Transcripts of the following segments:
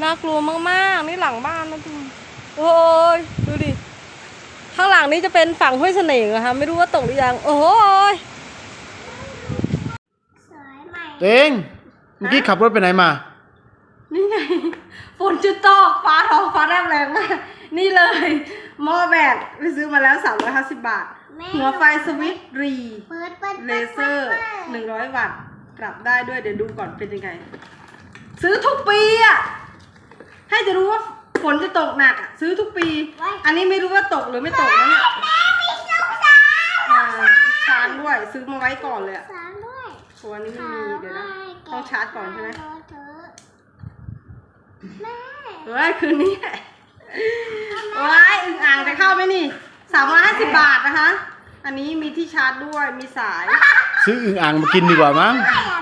น่ากลัวมากๆ นี่หลังบ้านนะทุกคนโอ้ยดูดิ ข้างหลังนี้จะเป็นฝั่งห้วยเสน่ห์นะคะไม่รู้ว่าตกหรือยัง โอ้ยสวยใหม่เองเมื่อกี้ขับรถไปไหนมา นี่ไงฝนจะตกฟ้าท้องฟ้าแลบแรงมากนี่เลยหม้อแบตไปซื้อมาแล้ว 350 บาทแม่หัวไฟสวิตช์รีเปิดเปิดเลเซอร์ 100 วัตต์ปรับได้ด้วยเดี๋ยวดูก่อนเป็นยังไง ซื้อทุกปีอะ ให้จะรู้ว่าฝนจะตกหนักอะซื้อทุกปี อันนี้ไม่รู้ว่าตกหรือไม่ตกนะเนี่ยแม่มีสุกสาวอ่าชาร์จด้วย ซื้อมาไว้ก่อนเลยอะสาวด้วยตัวนี้ไม่มีเดี๋ยวนะ ต้องชาร์จก่อนใช่ไหมแม่เฮ้ยคืนนี้แหละว้ายอึ่งอ่างจะเข้าไหมนี่สามร้อยห้าสิบบาทนะคะ อันนี้มีที่ชาร์จด้วย มีสาย ซื้ออึ่งอ่างมากินดีกว่ามั้ง แม่อะแม่ซื้อ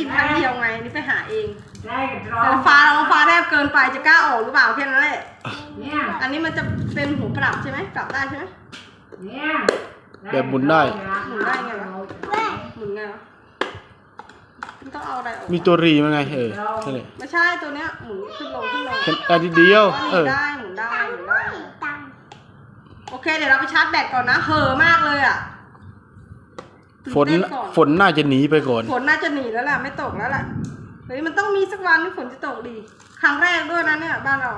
อึ่งอ่างได้กินครั้งเดียวไงนี่ไปหาเอง ได้กับรอแต่งฟ้าเราฟ้าแลบเกินไปจะกล้าออกหรือเปล่าแค่นั้นแหละ เนี่ย อันนี้มันจะเป็นหูปรับใช่ไหมปรับได้ใช่ไหม เนี่ยแบบหมุนได้ หมุนได้ไงวะ หมุนไงวะมันต้องเอาอะไรออกมีตัวรีมั้งไงเออใช่เลยไม่ใช่ตัวเนี้ยหมุนขึ้นลงขึ้นลงแค่ได้ทีเดียวอ๋อเอหมุนอ ได้หมุนได้หมุนได้ตังค์โอเคเดี๋ยวเราไปชาร์จแบตก่อนนะเห่อะมากเลยอะ ฝนตื่เต้ก่อฝนน่าจะหนีไปก่อน ฝนน่าจะหนีแล้วล่ะ ไม่ตกแล้วล่ะเฮ้ยมันต้องมีสักวันที่ฝนจะตกดี ครั้งแรกด้วยนะเนี่ยบ้านเรา